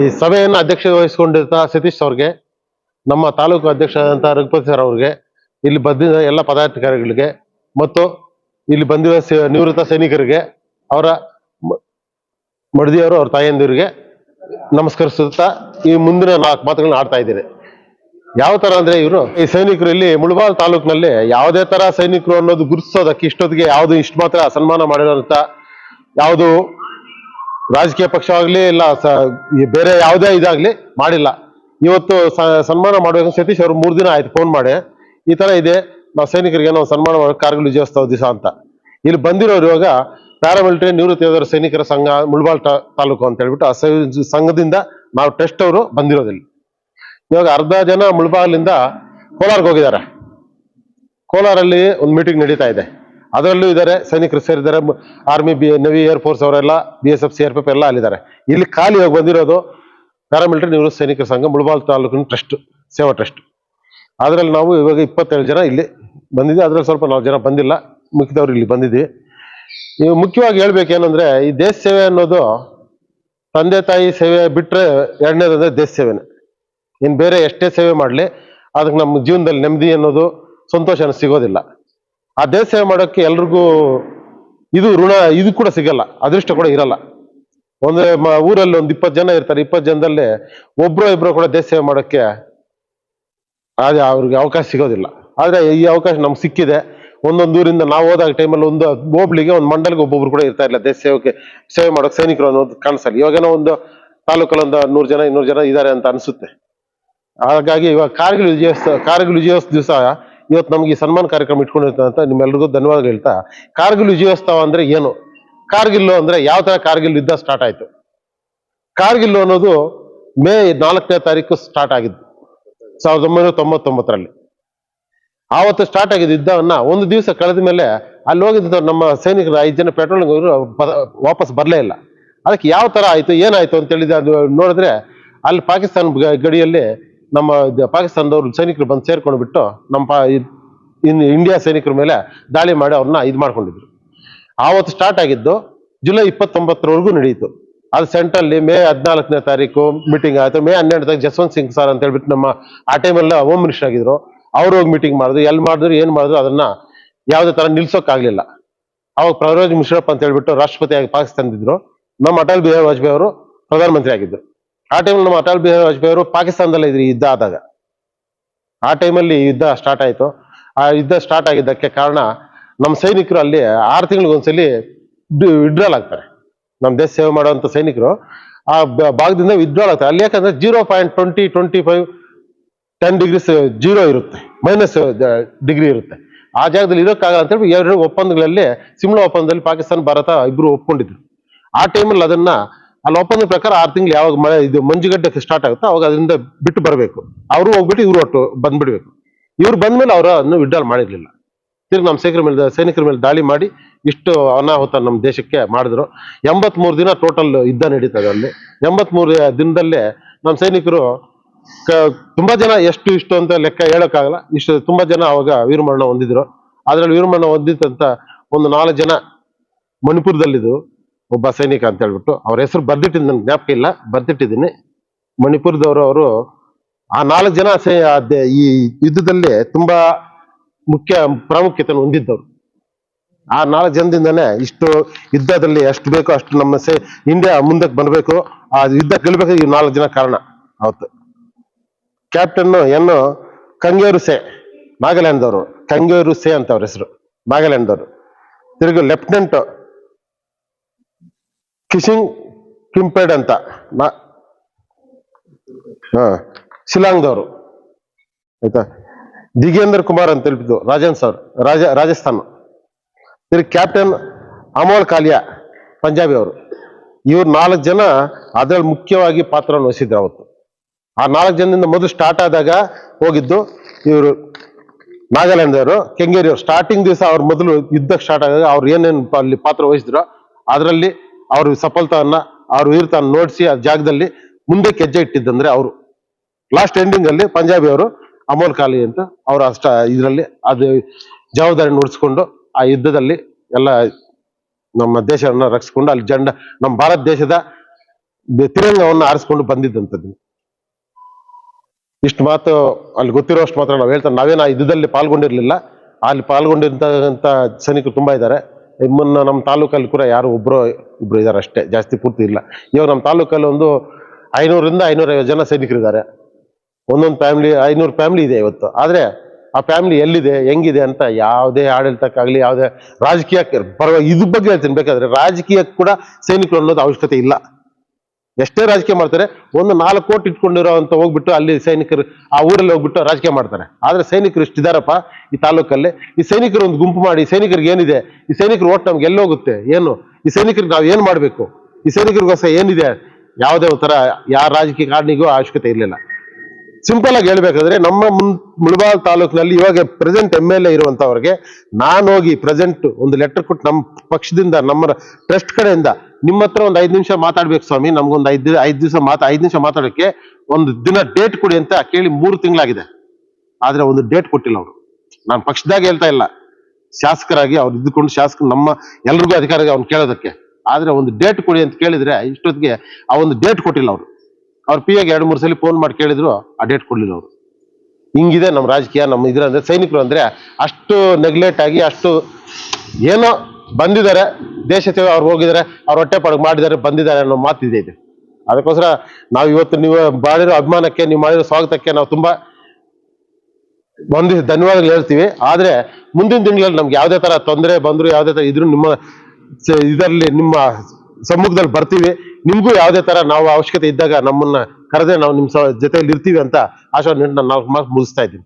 ಈ ಸಭೆಯನ್ನು ಅಧ್ಯಕ್ಷತೆ ವಹಿಸಿಕೊಂಡಿರ್ತ ಸತೀಶ್ ಅವ್ರಿಗೆ, ನಮ್ಮ ತಾಲೂಕು ಅಧ್ಯಕ್ಷರಾದಂಥ ರಘುಪತಿ ಸರ್ ಅವ್ರಿಗೆ, ಇಲ್ಲಿ ಬಂದಿದ್ದ ಎಲ್ಲ ಪದಾಧಿಕಾರಿಗಳಿಗೆ ಮತ್ತು ಇಲ್ಲಿ ಬಂದಿರುವ ನಿವೃತ್ತ ಸೈನಿಕರಿಗೆ, ಅವರ ಮಡದಿಯವರು, ಅವ್ರ ತಾಯಂದಿರಿಗೆ ನಮಸ್ಕರಿಸುತ್ತಾ ಈ ಮುಂದಿನ ನಾಲ್ಕು ಮಾತುಗಳನ್ನ ಆಡ್ತಾ ಇದ್ದೀನಿ. ಯಾವ ತರ ಅಂದ್ರೆ ಇವರು, ಈ ಸೈನಿಕರು ಇಲ್ಲಿ ಮುಳಬಾಲ್ ತಾಲೂಕಿನಲ್ಲಿ ಯಾವುದೇ ತರ ಸೈನಿಕರು ಅನ್ನೋದು ಗುರುತಿಸೋದಕ್ಕೆ ಇಷ್ಟೊತ್ತಿಗೆ ಯಾವುದು ಇಷ್ಟು ಮಾತ್ರ ಸನ್ಮಾನ ಮಾಡಿರೋಂಥ ಯಾವುದು ರಾಜಕೀಯ ಪಕ್ಷವಾಗಲಿ ಇಲ್ಲ ಬೇರೆ ಯಾವುದೇ ಇದಾಗ್ಲಿ ಮಾಡಿಲ್ಲ. ಇವತ್ತು ಸನ್ಮಾನ ಮಾಡ್ಬೇಕು ಸತೀಶ್ ಅವರು ಮೂರು ದಿನ ಆಯ್ತು ಫೋನ್ ಮಾಡಿ, ಈ ತರ ಇದೆ, ನಾವು ಸೈನಿಕರಿಗೆ ನಾವು ಸನ್ಮಾನ ಮಾಡೋ ಕಾರ್ಗಿಲ್ ವಿಜಯೋತ್ಸವ ದಿವಸ ಅಂತ. ಇಲ್ಲಿ ಬಂದಿರೋರು ಇವಾಗ ಪ್ಯಾರಾಮಿಲಿಟರಿ ನಿವೃತ್ತಿ ಯೋಧರ ಸೈನಿಕರ ಸಂಘ, ಮುಳ್ಬಾಳ್ ತಾ- ತಾಲೂಕು ಅಂತ ಹೇಳ್ಬಿಟ್ಟು ಆ ಸಂಘದಿಂದ ನಾವು ಟೆಸ್ಟ್ ಅವರು ಬಂದಿರೋದಿಲ್ಲ ಇವಾಗ ಅರ್ಧ ಜನ ಮುಳ್ಬಾಲಿಂದ ಕೋಲಾರ್ಗೆ ಹೋಗಿದ್ದಾರೆ. ಕೋಲಾರಲ್ಲಿ ಒಂದು ಮೀಟಿಂಗ್ ನಡೀತಾ ಇದೆ. ಅದರಲ್ಲೂ ಇದ್ದಾರೆ, ಸೈನಿಕರು ಸೇರಿದ್ದಾರೆ army B navy air force ಅವರೆಲ್ಲ B S F C R P F ಎಲ್ಲ ಅಲ್ಲಿದ್ದಾರೆ. ಇಲ್ಲಿ ಖಾಲಿಯಾಗಿ ಬಂದಿರೋದು ಪ್ಯಾರಾಮಿಲಿಟರಿ ನಿವೃತ್ತ ಸೈನಿಕರ ಸಂಘ, ಮುಳಬಾಲ್ ತಾಲೂಕಿನ ಟ್ರಸ್ಟ್ ಸೇವಾ ಟ್ರಸ್ಟ್ ಅದರಲ್ಲಿ ನಾವು ಇವಾಗ ಇಪ್ಪತ್ತೇಳು ಜನ ಇಲ್ಲಿ ಬಂದಿದ್ದೀವಿ. ಅದರಲ್ಲಿ ಸ್ವಲ್ಪ ನಾವು ಜನ ಬಂದಿಲ್ಲ. ಮಿಕ್ಕಿದವ್ರು ಇಲ್ಲಿ ಬಂದಿದ್ದೀವಿ. ನೀವು ಮುಖ್ಯವಾಗಿ ಹೇಳ್ಬೇಕೇನಂದ್ರೆ, ಈ ದೇಶ ಸೇವೆ ಅನ್ನೋದು ತಂದೆ, ತಾಯಿ ಸೇವೆ ಬಿಟ್ಟರೆ ಎರಡನೇದಂದ್ರೆ ದೇಶ ಸೇವೆನೇ. ಇನ್ನು ಬೇರೆ ಎಷ್ಟೇ ಸೇವೆ ಮಾಡಲಿ, ಅದಕ್ಕೆ ನಮ್ಮ ಜೀವನದಲ್ಲಿ ನೆಮ್ಮದಿ ಅನ್ನೋದು, ಸಂತೋಷ ಸಿಗೋದಿಲ್ಲ. ಆ ದೇಶ ಸೇವೆ ಮಾಡೋಕ್ಕೆ ಎಲ್ರಿಗೂ ಇದು ಋಣ, ಇದು ಕೂಡ ಸಿಗಲ್ಲ, ಅದೃಷ್ಟ ಕೂಡ ಇರಲ್ಲ. ಒಂದು ಊರಲ್ಲಿ ಒಂದು ಇಪ್ಪತ್ತು ಜನ ಇರ್ತಾರೆ, ಇಪ್ಪತ್ತು ಜನದಲ್ಲಿ ಒಬ್ರು ಇಬ್ರು ಕೂಡ ದೇಶ ಸೇವೆ ಮಾಡೋಕ್ಕೆ ಅದೇ ಅವ್ರಿಗೆ ಅವಕಾಶ ಸಿಗೋದಿಲ್ಲ. ಆದರೆ ಈ ಅವಕಾಶ ನಮ್ಗೆ ಸಿಕ್ಕಿದೆ. ಒಂದೊಂದು ಊರಿಂದ ನಾವು ಹೋದಾಗ ಟೈಮಲ್ಲಿ ಒಂದು ಹೋಬ್ಳಿಗೆ, ಒಂದು ಮಂಡಲಿಗೆ ಒಬ್ಬೊಬ್ರು ಕೂಡ ಇರ್ತಾ ಇಲ್ಲ ದೇಶ ಸೇವೆಗೆ, ಸೇವೆ ಮಾಡೋಕೆ ಸೈನಿಕರು ಅನ್ನೋದು ಕಾಣಿಸಲ್ಲ. ಇವಾಗೇನೋ ಒಂದು ತಾಲೂಕಲ್ಲಿ ಒಂದು ನೂರು ಜನ, ಇನ್ನೂರು ಜನ ಇದ್ದಾರೆ ಅಂತ ಅನಿಸುತ್ತೆ. ಹಾಗಾಗಿ ಇವಾಗ ಕಾರ್ಗಿಲ್ ವಿಜಯೋತ್ಸವ ಕಾರ್ಗಿಲ್ ವಿಜಯೋತ್ಸವ ದಿವಸ ಇವತ್ತು ನಮ್ಗೆ ಈ ಸನ್ಮಾನ ಕಾರ್ಯಕ್ರಮ ಇಟ್ಕೊಂಡಿರ್ತಾರೆ ಅಂತ ನಿಮ್ಮೆಲ್ರಿಗೂ ಧನ್ಯವಾದ ಹೇಳ್ತಾ, ಕಾರ್ಗಿಲ್ ವಿಜಯೋತ್ಸವ ಅಂದ್ರೆ ಏನು? ಕಾರ್ಗಿಲ್ ಅಂದ್ರೆ ಯಾವ ತರ ಕಾರ್ಗಿಲ್ ಯುದ್ಧ ಸ್ಟಾರ್ಟ್ ಆಯ್ತು? ಕಾರ್ಗಿಲ್ ಅನ್ನೋದು ಮೇ ನಾಲ್ಕನೇ ತಾರೀಕು ಸ್ಟಾರ್ಟ್ ಆಗಿದ್ದು, ಸಾವಿರದ ಒಂಬೈನೂರ ತೊಂಬತ್ತೊಂಬತ್ತರಲ್ಲಿ. ಆವತ್ತು ಸ್ಟಾರ್ಟ್ ಆಗಿದ್ದ ಯುದ್ಧವನ್ನ ಒಂದು ದಿವಸ ಕಳೆದ ಮೇಲೆ ಅಲ್ಲಿ ಹೋಗಿದ್ದ ನಮ್ಮ ಸೈನಿಕರು, ಐದು ಜನ ಪೆಟ್ರೋಲ್ ವಾಪಸ್ ಬರಲೇ ಇಲ್ಲ. ಅದಕ್ಕೆ ಯಾವ ತರ ಆಯ್ತು, ಏನಾಯ್ತು ಅಂತ ಹೇಳಿದ ಅದು ನೋಡಿದ್ರೆ ಅಲ್ಲಿ ಪಾಕಿಸ್ತಾನ ಗಡಿಯಲ್ಲಿ ನಮ್ಮ ಪಾಕಿಸ್ತಾನದವರು ಸೈನಿಕರು ಬಂದು ಸೇರ್ಕೊಂಡು ಬಿಟ್ಟು ನಮ್ಮ ಪಾ ಇನ್ ಇಂಡಿಯಾ ಸೈನಿಕರ ಮೇಲೆ ದಾಳಿ ಮಾಡಿ ಅವ್ರನ್ನ ಇದು ಮಾಡ್ಕೊಂಡಿದ್ರು. ಆವತ್ತು ಸ್ಟಾರ್ಟ್ ಆಗಿದ್ದು ಜುಲೈ ಇಪ್ಪತ್ತೊಂಬತ್ತರವರೆಗೂ ನಡೆಯಿತು ಅದು ಸೆಂಟ್ರಲ್ಲಿ ಮೇ ಹದಿನಾಲ್ಕನೇ ತಾರೀಕು ಮೀಟಿಂಗ್ ಆಯಿತು. ಮೇ ಹನ್ನೆರಡು ತಾರೀಕು ಜಸ್ವಂತ್ ಸಿಂಗ್ ಸರ್ ಅಂತ ಹೇಳ್ಬಿಟ್ಟು ನಮ್ಮ ಆ ಟೈಮಲ್ಲ ಹೋಮ್ ಮಿನಿಸ್ಟರ್ ಆಗಿದ್ರು. ಅವ್ರು ಹೋಗಿ ಮೀಟಿಂಗ್ ಮಾಡಿದ್ರು. ಎಲ್ಲಿ ಮಾಡಿದ್ರು, ಏನು ಮಾಡಿದ್ರು ಅದನ್ನ ಯಾವುದೇ ಥರ ನಿಲ್ಸೋಕ್ಕಾಗ್ಲಿಲ್ಲ. ಅವಾಗ ಪ್ರವರೋಜ್ ಮುಷರಫ್ ಅಂತ ಹೇಳ್ಬಿಟ್ಟು ರಾಷ್ಟ್ರಪತಿಯಾಗಿ ಪಾಕಿಸ್ತಾನದಿದ್ರು. ನಮ್ಮ ಅಟಲ್ ಬಿಹಾರಿ ವಾಜಪೇಯಿ ಅವರು ಪ್ರಧಾನಮಂತ್ರಿ ಆಗಿದ್ರು. ಆ ಟೈಮಲ್ಲಿ ನಮ್ಮ ಅಟಲ್ ಬಿಹಾರಿ ವಾಜಪೇಯಿ ಅವರು ಪಾಕಿಸ್ತಾನದಲ್ಲೇ ಇದ್ರಿ, ಯುದ್ಧ ಆದಾಗ. ಆ ಟೈಮಲ್ಲಿ ಯುದ್ಧ ಸ್ಟಾರ್ಟ್ ಆಯಿತು. ಆ ಯುದ್ಧ ಸ್ಟಾರ್ಟ್ ಆಗಿದ್ದಕ್ಕೆ ಕಾರಣ ನಮ್ಮ ಸೈನಿಕರು ಅಲ್ಲಿ ಆರು ತಿಂಗಳಿಗೊಂದ್ಸಲಿ ವಿಡ್ರಾಲ್ ಆಗ್ತಾರೆ. ನಮ್ಮ ದೇಶ ಸೇವೆ ಮಾಡುವಂಥ ಸೈನಿಕರು ಆ ಭಾಗದಿಂದ ವಿಡ್ರಾಲ್ ಆಗ್ತಾರೆ. ಅಲ್ಲಿ ಯಾಕಂದ್ರೆ zero point twenty twenty five ten degrees zero ಇರುತ್ತೆ ಮೈನಸ್ ಡಿಗ್ರಿ ಇರುತ್ತೆ. ಆ ಜಾಗದಲ್ಲಿ ಇರೋಕ್ಕಾಗಲ್ಲ ಅಂತ ಹೇಳಿ ಎರಡು ಒಪ್ಪಂದಗಳಲ್ಲಿ, ಸಿಮ್ಲಾ ಒಪ್ಪಂದದಲ್ಲಿ ಪಾಕಿಸ್ತಾನ, ಭಾರತ ಇಬ್ಬರು ಒಪ್ಕೊಂಡಿದ್ರು. ಆ ಟೈಮಲ್ಲಿ ಅದನ್ನ ಅಲ್ಲಿ ಒಪ್ಪಂದ ಪ್ರಕಾರ ಆರು ತಿಂಗಳು ಯಾವಾಗ ಮಳೆ ಇದು ಮಂಜುಗಡ್ಡೆ ಸ್ಟಾರ್ಟ್ ಆಗುತ್ತೋ ಅವಾಗ ಅದರಿಂದ ಬಿಟ್ಟು ಬರಬೇಕು. ಅವರು ಹೋಗ್ಬಿಟ್ಟು ಇವ್ರು ಒಟ್ಟು ಬಂದ್ಬಿಡ್ಬೇಕು. ಇವ್ರು ಬಂದ್ಮೇಲೆ ಅವರು ಅದನ್ನು ವಿಡ್ರಾಲ್ ಮಾಡಿರ್ಲಿಲ್ಲ. ತಿರ್ಗಿ ನಮ್ಮ ಸೈನಿಕರ ಮೇಲೆ ಸೈನಿಕರ ಮೇಲೆ ದಾಳಿ ಮಾಡಿ ಇಷ್ಟು ಅನಾಹುತ ನಮ್ಮ ದೇಶಕ್ಕೆ ಮಾಡಿದ್ರು. ಎಂಬತ್ಮೂರು ದಿನ ಟೋಟಲ್ ಯುದ್ಧ ನಡೀತದೆ ಅಲ್ಲಿ. ಎಂಬತ್ಮೂರು ದಿನದಲ್ಲೇ ನಮ್ಮ ಸೈನಿಕರು ತುಂಬಾ ಜನ ಎಷ್ಟು ಇಷ್ಟು ಅಂತ ಲೆಕ್ಕ ಹೇಳೋಕ್ಕಾಗಲ್ಲ. ಇಷ್ಟು ತುಂಬಾ ಜನ ಅವಾಗ ವೀರಮರಣ ಹೊಂದಿದ್ರು. ಅದ್ರಲ್ಲಿ ವೀರಮರಣ ಹೊಂದಿದ್ದಂಥ ಒಂದು ನಾಲ್ಕು ಜನ ಮಣಿಪುರದಲ್ಲಿದ್ದು ಒಬ್ಬ ಸೈನಿಕ ಅಂತ ಹೇಳ್ಬಿಟ್ಟು ಅವ್ರ ಹೆಸರು ಬರ್ದಿಟ್ಟಿದ್ದು ನನ್ಗೆ ಜ್ಞಾಪಕ ಇಲ್ಲ, ಬರ್ದಿಟ್ಟಿದ್ದೀನಿ. ಮಣಿಪುರದವರು ಅವರು ಆ ನಾಲ್ಕು ಜನ ಈ ಯುದ್ಧದಲ್ಲಿ ತುಂಬಾ ಮುಖ್ಯ ಪ್ರಾಮುಖ್ಯತೆ ಹೊಂದಿದ್ದವರು. ಆ ನಾಲ್ಕು ಜನದಿಂದನೇ ಇಷ್ಟು ಯುದ್ಧದಲ್ಲಿ ಎಷ್ಟು ಬೇಕೋ ಅಷ್ಟು ನಮ್ಮ ಸೇ ಇಂಡಿಯಾ ಮುಂದಕ್ಕೆ ಬರಬೇಕು. ಆ ಯುದ್ಧ ಗೆಲ್ಬೇಕು ಈ ನಾಲ್ಕು ಜನ ಕಾರಣ ಅವತ್ತು. ಕ್ಯಾಪ್ಟನ್ ಏನು ಕಂಗೇರು ಸೇ ನಾಗಾಲ್ಯಾಂಡ್ ಅವರು ಕಂಗೇರು ಸೇ ಅಂತ ಅವ್ರ ಹೆಸರು ನಾಗಾಲ್ಯಾಂಡ್ ಅವರು ತಿರುಗಿ ಲೆಫ್ಟಿನೆಂಟ್ ಕಿಶಿಂಗ್ ಕಿಂಪೇಡ್ ಅಂತ. ನಾ- ಹಾ, ಶಿಲಾಂಗ್ದವರು. ಆಯ್ತಾ? ದಿಗೇಂದ್ರ ಕುಮಾರ್ ಅಂತ ತಿಳಿದು ರಾಜನ್ ಸರ್, ರಾಜ ರಾಜಸ್ಥಾನ. ತಿರುಗಿ ಕ್ಯಾಪ್ಟನ್ ಅಮೋಲ್ ಕಾಲಿಯಾ, ಪಂಜಾಬಿ ಅವರು. ಇವ್ರು ನಾಲ್ಕು ಜನ ಅದ್ರಲ್ಲಿ ಮುಖ್ಯವಾಗಿ ಪಾತ್ರವನ್ನು ವಹಿಸಿದ್ರು ಅವತ್ತು. ಆ ನಾಲ್ಕು ಜನದಿಂದ ಮೊದಲು ಸ್ಟಾರ್ಟ್ ಆದಾಗ ಹೋಗಿದ್ದು ಇವರು ನಾಗಾಲ್ಯಾಂಡ್ ಅವರು ಕೆಂಗೇರಿ ಅವರು ಸ್ಟಾರ್ಟಿಂಗ್ ದಿವಸ ಅವ್ರ ಮೊದಲು ಯುದ್ಧಕ್ಕೆ ಸ್ಟಾರ್ಟ್ ಆದಾಗ ಅವ್ರು ಏನೇನು ಅಲ್ಲಿ ಪಾತ್ರ ವಹಿಸಿದ್ರು ಅದರಲ್ಲಿ ಅವ್ರ ಸಫಲತವನ್ನ, ಅವ್ರ ವೀರತನ ನೋಡಿಸಿ ಆ ಜಾಗದಲ್ಲಿ ಮುಂದೆ ಹೆಜ್ಜೆ ಇಟ್ಟಿದ್ದಂದ್ರೆ ಅವರು. ಲಾಸ್ಟ್ ಎಂಡಿಂಗ್ ಅಲ್ಲಿ ಪಂಜಾಬಿ ಅವರು ಅಮೋಲ್ ಖಾಲಿ ಅಂತ ಅವರು ಅಷ್ಟ ಇದರಲ್ಲಿ ಅದು ಜವಾಬ್ದಾರಿ ನುಡಿಸ್ಕೊಂಡು ಆ ಯುದ್ಧದಲ್ಲಿ ಎಲ್ಲ ನಮ್ಮ ದೇಶವನ್ನ ರಕ್ಷಿಸ್ಕೊಂಡು ಅಲ್ಲಿ ಜಂಡ, ನಮ್ಮ ಭಾರತ ದೇಶದ ತಿರಂಗವನ್ನು ಆರಿಸ್ಕೊಂಡು ಬಂದಿದ್ದಂಥದ್ದು. ಇಷ್ಟು ಮಾತು ಅಲ್ಲಿ ಗೊತ್ತಿರೋಷ್ಟು ಮಾತ್ರ ನಾವು ಹೇಳ್ತಾರೆ ನಾವೇನು ಆ ಯುದ್ಧದಲ್ಲಿ ಪಾಲ್ಗೊಂಡಿರ್ಲಿಲ್ಲ. ಅಲ್ಲಿ ಪಾಲ್ಗೊಂಡಿರ್ತಕ್ಕಂಥ ಸೈನಿಕರು ತುಂಬಾ ಇದ್ದಾರೆ. ಮುನ್ನ ನಮ್ಮ ತಾಲೂಕಲ್ಲಿ ಕೂಡ ಯಾರು ಒಬ್ಬರು ಇಬ್ಬರು ಇದ್ದಾರೆ ಅಷ್ಟೇ, ಜಾಸ್ತಿ ಪೂರ್ತಿ ಇಲ್ಲ. ಇವಾಗ ನಮ್ಮ ತಾಲೂಕಲ್ಲಿ ಒಂದು ಐನೂರಿಂದ ಐನೂರೈವತ್ತು ಜನ ಸೈನಿಕರಿದ್ದಾರೆ. ಒಂದೊಂದು ಫ್ಯಾಮಿಲಿ ಐನೂರು ಫ್ಯಾಮಿಲಿ ಇದೆ ಇವತ್ತು. ಆದರೆ ಆ ಫ್ಯಾಮಿಲಿ ಎಲ್ಲಿದೆ, ಹೆಂಗಿದೆ ಅಂತ ಯಾವುದೇ ಆಡಳಿತಕ್ಕಾಗಲಿ, ಯಾವುದೇ ರಾಜಕೀಯಕ್ಕೆ ಪರವಾಗಿ ಇದ್ರ ಬಗ್ಗೆ ಹೇಳ್ತೀನಿ. ಬೇಕಾದರೆ ರಾಜಕೀಯಕ್ಕೆ ಕೂಡ ಸೈನಿಕರು ಅನ್ನೋದು ಅವಶ್ಯಕತೆ ಇಲ್ಲ. ಎಷ್ಟೇ ರಾಜಕೀಯ ಮಾಡ್ತಾರೆ, ಒಂದು ನಾಲ್ಕು ಕೋಟಿ ಇಟ್ಕೊಂಡಿರೋ ಅಂತ ಹೋಗ್ಬಿಟ್ಟು ಅಲ್ಲಿ ಸೈನಿಕರು ಆ ಊರಲ್ಲಿ ಹೋಗ್ಬಿಟ್ಟು ರಾಜಕೀಯ ಮಾಡ್ತಾರೆ. ಆದ್ರೆ ಸೈನಿಕರು ಇಷ್ಟಿದಾರಪ್ಪ ಈ ತಾಲೂಕಲ್ಲಿ? ಈ ಸೈನಿಕರು ಒಂದು ಗುಂಪು ಮಾಡಿ ಸೈನಿಕರಿಗೆ ಏನಿದೆ? ಈ ಸೈನಿಕರು ಓಟ್ ನಮ್ಗೆ ಎಲ್ಲೋಗುತ್ತೆ ಏನು? ಈ ಸೈನಿಕರಿಗೆ ನಾವು ಏನ್ ಮಾಡ್ಬೇಕು? ಈ ಸೈನಿಕರಿಗೋಸ್ಕರ ಏನಿದೆ? ಯಾವುದೇ ಒಂಥರ ಯಾವ ರಾಜಕೀಯ ಕಾರಣಿಗೂ ಅವಶ್ಯಕತೆ ಇರಲಿಲ್ಲ. ಸಿಂಪಲ್ ಆಗಿ ಹೇಳ್ಬೇಕಾದ್ರೆ, ನಮ್ಮ ಮುನ್ ಮುಳಬಾಲ್ ತಾಲೂಕಿನಲ್ಲಿ ಇವಾಗ ಪ್ರೆಸೆಂಟ್ ಎಂ ಎಲ್ ಎ ಇರುವಂತವ್ರಿಗೆ, ನಾನು ಹೋಗಿ ಪ್ರೆಸೆಂಟ್ ಒಂದು ಲೆಟರ್ ಕೊಟ್ಟು ನಮ್ಮ ಪಕ್ಷದಿಂದ, ನಮ್ಮ ಟ್ರಸ್ಟ್ ಕಡೆಯಿಂದ ನಿಮ್ಮ ಹತ್ರ ಒಂದು ಐದು ನಿಮಿಷ ಮಾತಾಡ್ಬೇಕು ಸ್ವಾಮಿ. ನಮ್ಗೊಂದು ಐದು ಐದು ದಿವಸ ಮಾತಾ, ಐದು ನಿಮಿಷ ಮಾತಾಡಕ್ಕೆ ಒಂದು ದಿನ ಡೇಟ್ ಕೊಡಿ ಅಂತ ಕೇಳಿ ಮೂರು ತಿಂಗಳಾಗಿದೆ. ಆದ್ರೆ ಒಂದು ಡೇಟ್ ಕೊಟ್ಟಿಲ್ಲ ಅವರು. ನಾನು ಪಕ್ಷದಾಗ ಹೇಳ್ತಾ ಇಲ್ಲ. ಶಾಸಕರಾಗಿ ಅವ್ರು ಇದ್ದುಕೊಂಡು ಶಾಸಕ, ನಮ್ಮ ಎಲ್ರಿಗೂ ಅಧಿಕಾರಿಗೆ ಅವ್ನು ಕೇಳೋದಕ್ಕೆ. ಆದ್ರೆ ಒಂದು ಡೇಟ್ ಕೊಡಿ ಅಂತ ಕೇಳಿದ್ರೆ ಇಷ್ಟೊತ್ತಿಗೆ ಆ ಒಂದು ಡೇಟ್ ಕೊಟ್ಟಿಲ್ಲ ಅವರು. ಅವ್ರ ಪಿ ಎಗೆ ಎರಡು ಮೂರು ಸಲ ಫೋನ್ ಮಾಡಿ ಕೇಳಿದ್ರು ಆ ಡೇಟ್ ಕೊಡ್ಲಿಲ್ಲ ಅವರು. ಹಿಂಗಿದೆ ನಮ್ಮ ರಾಜಕೀಯ ನಮ್ಮ ಇದ್ರ ಅಂದ್ರೆ ಸೈನಿಕರು ಅಂದ್ರೆ ಅಷ್ಟು ನೆಗ್ಲೆಕ್ಟ್ ಆಗಿ ಅಷ್ಟು ಏನೋ ಬಂದಿದ್ದಾರೆ. ದೇಶ ಸೇವೆ ಅವ್ರು ಹೋಗಿದ್ದಾರೆ ಅವ್ರ ಹೊಟ್ಟೆ ಪಡಕ್ ಮಾಡಿದ್ದಾರೆ, ಬಂದಿದ್ದಾರೆ ಅನ್ನೋ ಮಾತಿದೆ ಇದೆ. ಅದಕ್ಕೋಸ್ಕರ ನಾವು ಇವತ್ತು ನೀವು ಮಾಡಿರೋ ಅಭಿಮಾನಕ್ಕೆ, ನೀವು ಮಾಡಿರೋ ಸ್ವಾಗತಕ್ಕೆ ನಾವು ತುಂಬಾ ಒಂದು ಧನ್ಯವಾದಗಳು ಹೇಳ್ತೀವಿ. ಆದ್ರೆ ಮುಂದಿನ ದಿನಗಳಲ್ಲಿ ನಮ್ಗೆ ಯಾವುದೇ ತರ ತೊಂದರೆ ಬಂದ್ರು, ಯಾವುದೇ ತರ ಇದ್ರು ನಿಮ್ಮ ಇದರಲ್ಲಿ ನಿಮ್ಮ ಸಮ್ಮುಖದಲ್ಲಿ ಬರ್ತೀವಿ. ನಿಮ್ಗೂ ಯಾವುದೇ ತರ ನಾವು ಅವಶ್ಯಕತೆ ಇದ್ದಾಗ ನಮ್ಮನ್ನ ಕರೆದೇ ನಾವು ನಿಮ್ಮ ಜೊತೆಯಲ್ಲಿ ಇರ್ತೀವಿ ಅಂತ ಆಶಾ ನಾವು ಮಾತು ಮುಗಿಸ್ತಾ ಇದ್ದೀನಿ.